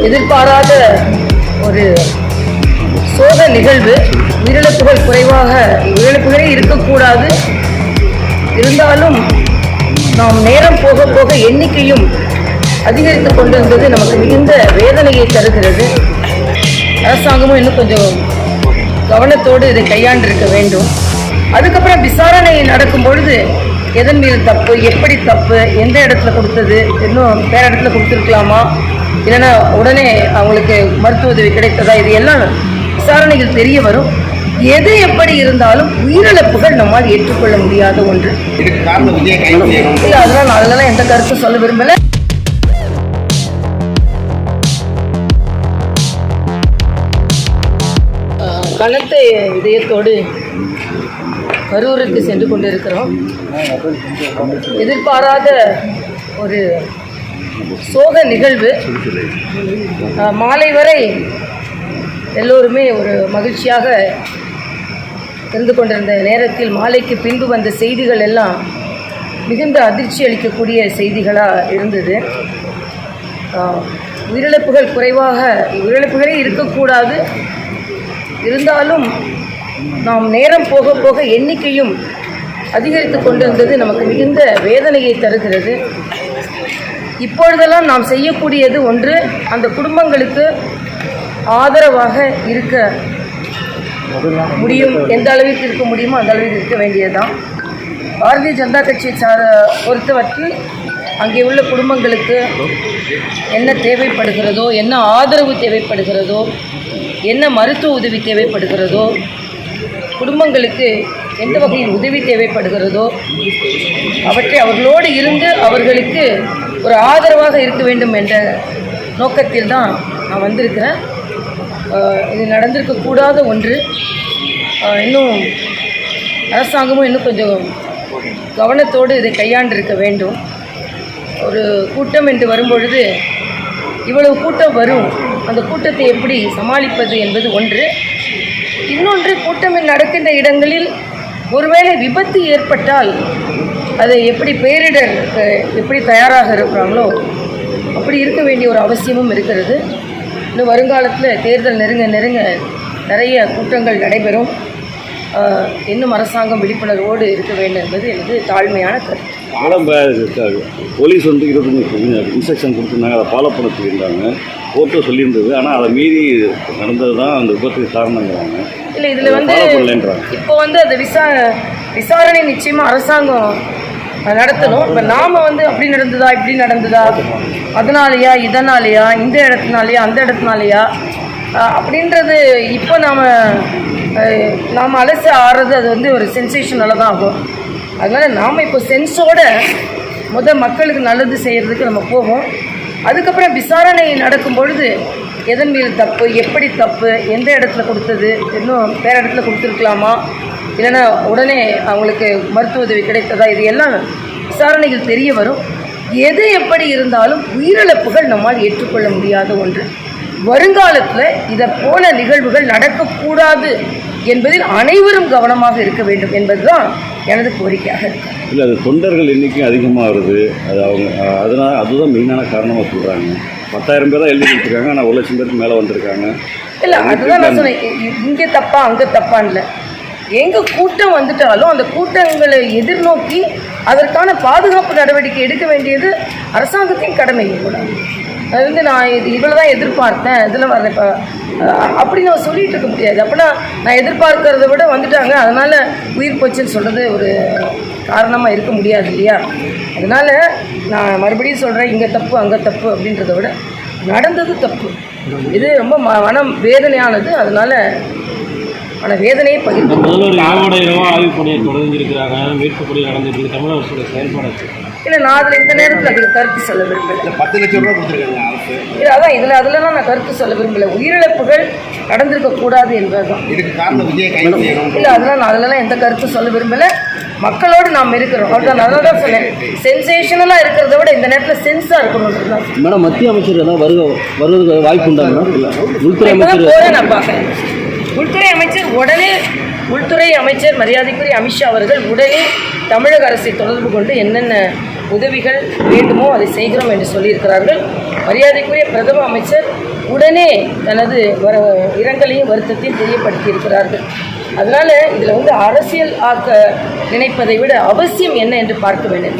எதிர்பாராத ஒரு சோக நிகழ்வு. உயிரிழப்புகள் குறைவாக உயிரிழப்புகளே இருக்கக்கூடாது. இருந்தாலும் நாம் நேரம் போக போக எண்ணிக்கையும் அதிகரித்து கொண்டிருந்தது நமக்கு மிகுந்த வேதனையை தருகிறது. அரசாங்கமும் இன்னும் கொஞ்சம் கவனத்தோடு இதை கையாண்டிருக்க வேண்டும். அதுக்கப்புறம் விசாரணை நடக்கும் பொழுது எதன் மீது தப்பு எப்படி தப்பு எந்த இடத்துல கொடுத்தது இன்னும் வேற இடத்துல கொடுத்துருக்கலாமா? இல்லைன்னா உடனே அவங்களுக்கு மருத்துவ உதவி கிடைத்ததா? இது எல்லாம் விசாரணைகள் தெரிய வரும். எது எப்படி இருந்தாலும் உயிரிழப்புகள் நம்மால் ஏற்றுக்கொள்ள முடியாத ஒன்று. இல்லை அதெல்லாம் அதெல்லாம் எந்த கருத்தும் சொல்ல விரும்பல. கனத்த இதயத்தோடு கரூருக்கு சென்று கொண்டிருக்கிறோம். எதிர்பாராத ஒரு சோக நிகழ்வு. மாலை வரை எல்லோருமே ஒரு மகிழ்ச்சியாக இருந்து கொண்டிருந்த நேரத்தில் மாலைக்கு பின்பு வந்த செய்திகள் எல்லாம் மிகுந்த அதிர்ச்சி அளிக்கக்கூடிய செய்திகளாக இருந்தது. உயிரிழப்புகள் குறைவாக உயிரிழப்புகளே இருக்கக்கூடாது. இருந்தாலும் நாம் நேரம் போக போக எண்ணிக்கையும் அதிகரித்து கொண்டிருந்தது நமக்கு மிகுந்த வேதனையை தருகிறது. இப்பொழுதெல்லாம் நாம் செய்யக்கூடியது ஒன்று அந்த குடும்பங்களுக்கு ஆதரவாக இருக்க முடியும். எந்த அளவிற்கு இருக்க முடியுமோ அந்த அளவிற்கு இருக்க வேண்டியதுதான். பாரதிய ஜனதா கட்சியை சார பொறுத்தவரையில் அங்கே உள்ள குடும்பங்களுக்கு என்ன தேவைப்படுகிறதோ என்ன ஆதரவு தேவைப்படுகிறதோ என்ன மருத்துவ உதவி தேவைப்படுகிறதோ குடும்பங்களுக்கு எந்த வகையில் உதவி தேவைப்படுகிறதோ அவற்றை அவர்களோடு இருந்து அவர்களுக்கு ஒரு ஆதரவாக இருக்க வேண்டும் என்ற நோக்கத்தில் தான் நான் வந்திருக்கிறேன். இது நடந்திருக்கக்கூடாத ஒன்று. இன்னும் அரசாங்கமும் இன்னும் கொஞ்சம் கவனத்தோடு இதை கையாண்டிருக்க வேண்டும். ஒரு கூட்டம் என்று வரும்பொழுது இவ்வளவு கூட்டம் வரும். அந்த கூட்டத்தை எப்படி சமாளிப்பது என்பது ஒன்று. இன்னொன்று கூட்டமில் நடக்கின்ற இடங்களில் ஒருவேளை விபத்து ஏற்பட்டால் அதை எப்படி பேரிடர் எப்படி தயாராக இருக்கிறாங்களோ அப்படி இருக்க வேண்டிய ஒரு அவசியமும் இருக்கிறது. இன்னும் வருங்காலத்தில் தேர்தல் நெருங்க நெருங்க நிறைய கூட்டங்கள் நடைபெறும். இன்னும் அரசாங்கம் விழிப்புணர்வோடு இருக்க வேண்டும் என்பது எனது தாழ்மையான கருத்து. ஆடம்ப போலீஸ் வந்து இருபத்தஞ்சு இன்ஸ்ட்ரக்ஷன் கொடுத்துருந்தாங்க. அதை ஃபாலோ பண்ண சொல்லியிருந்தாங்க. கோர்ட்டும் சொல்லியிருந்தது. ஆனால் அதை மீறி நடந்தது தான் அந்த விபத்துக்கு காரணங்கிறாங்க. இல்லை இதில் வந்து இப்போ வந்து அந்த விசா விசாரணை நிச்சயமாக அரசாங்கம் நடத்தணும். இப்போ நாம் வந்து அப்படி நடந்ததா இப்படி நடந்ததா? அதனாலயா இதனாலயா? இந்த இடத்துனாலயா? அந்த இடத்துனாலயா? அப்படின்றது இப்போ நாம் நாம் அலசி ஆடுறது அது வந்து ஒரு சென்சேஷனால தான் ஆகும். அதனால் நாம் இப்போ சென்ஸோட முத மக்களுக்கு நல்லது செய்கிறதுக்கு நம்ம போவோம். அதுக்கப்புறம் விசாரணை நடக்கும் பொழுது எதன் மீது தப்பு எப்படி தப்பு எந்த இடத்துல கொடுத்தது இன்னும் வேறு இடத்துல கொடுத்துருக்கலாமா? இல்லைன்னா உடனே அவங்களுக்கு மருத்துவ உதவி கிடைத்ததா? இது எல்லாம் விசாரணைகள் தெரிய வரும். எது எப்படி இருந்தாலும் உயிரிழப்புகள் நம்மால் ஏற்றுக்கொள்ள முடியாத ஒன்று. வருங்காலத்தில் இதை போல நிகழ்வுகள் நடக்கக்கூடாது என்பதில் அனைவரும் கவனமாக இருக்க வேண்டும் என்பதுதான் எனது கோரிக்கையாக இருக்கு. இல்லை அது தொண்டர்கள் எண்ணிக்கை அதிகமாக வருது. அது அவங்க அதனால அதுதான் மெயினான காரணமாக சொல்கிறாங்க பத்தாயிரம் பேர் தான் எழுதி கொடுத்துருக்காங்க. ஆனால் ஒரு லட்சம் பேருக்கு மேலே வந்திருக்காங்க. இல்லை அதுதான் நான் சொன்னேன். இங்கே தப்பா அங்கே தப்பான்னு இல்லை. எங்கே கூட்டம் வந்துட்டாலும் அந்த கூட்டங்களை எதிர்நோக்கி அதற்கான பாதுகாப்பு நடவடிக்கை எடுக்க வேண்டியது அரசாங்கத்தின் கடமை கூட அது வந்து நான் இது இவ்வளோ தான் எதிர்பார்த்தேன். இதில் வர இப்போ அப்படி நம்ம சொல்லிட்டு இருக்க முடியாது. அப்படின்னா நான் எதிர்பார்க்கறத விட வந்துட்டாங்க. அதனால் உயிர் போச்சுன்னு சொல்கிறது ஒரு காரணமாக இருக்க முடியாது இல்லையா? அதனால் நான் மறுபடியும் சொல்கிறேன் இங்கே தப்பு அங்கே தப்பு அப்படின்றத விட நடந்தது தப்பு. இது ரொம்ப ம- மனம் வேதனையானது. அதனால் மன வேதனையை பகிர்ந்து முதல்வர் இரவோட இரவா ஆய்வு பணியை தொடர்ந்திருக்கிறாங்க மீட்பு பணி நடந்துட்டு இருக்கு தமிழக அரசோட செயல்பாடு இல்லை நான் அதில் இந்த நேரத்தில் அதுக்கு கருத்து சொல்ல விரும்பல. பத்து லட்சம் ரூபா கொடுத்துருக்காங்க அரசு. இல்லை அதான் இதில் அதிலலாம் நான் கருத்து சொல்ல விரும்பல. உயிரிழப்புகள் நடந்திருக்க கூடாது என்பதுதான். இல்லை அதெல்லாம் நான் அதிலலாம் எந்த கருத்து சொல்ல விரும்பல. மக்களோடு நாம் இருக்கிறோம். அதனால தான் சொன்னேன். சென்சேஷனலாக இருக்கிறத விட இந்த நேரத்தில் சென்ஸாக இருக்கணுன்றது தான் மேடம் மத்திய அமைச்சர் வருக வருவதற்கு வாய்ப்பு உண்டா உள்துறை அமைச்சர் நான் பார்க்கறேன். உள்துறை அமைச்சர் உடனே உள்துறை அமைச்சர் மரியாதைக்குரிய அமித்ஷா அவர்கள் உடனே தமிழக அரசை தொடர்பு கொண்டு என்னென்ன உதவிகள் வேண்டுமோ அதை செய்கிறோம் என்று சொல்லியிருக்கிறார்கள். மரியாதைக்குரிய பிரதம அமைச்சர் உடனே தனது வர இரங்கலையும் வருத்தத்தையும் தெரியப்படுத்தியிருக்கிறார்கள். அதனால் இதில் வந்து அரசியல் ஆக்க நினைப்பதை விட அவசியம் என்ன என்று பார்க்க வேண்டும்.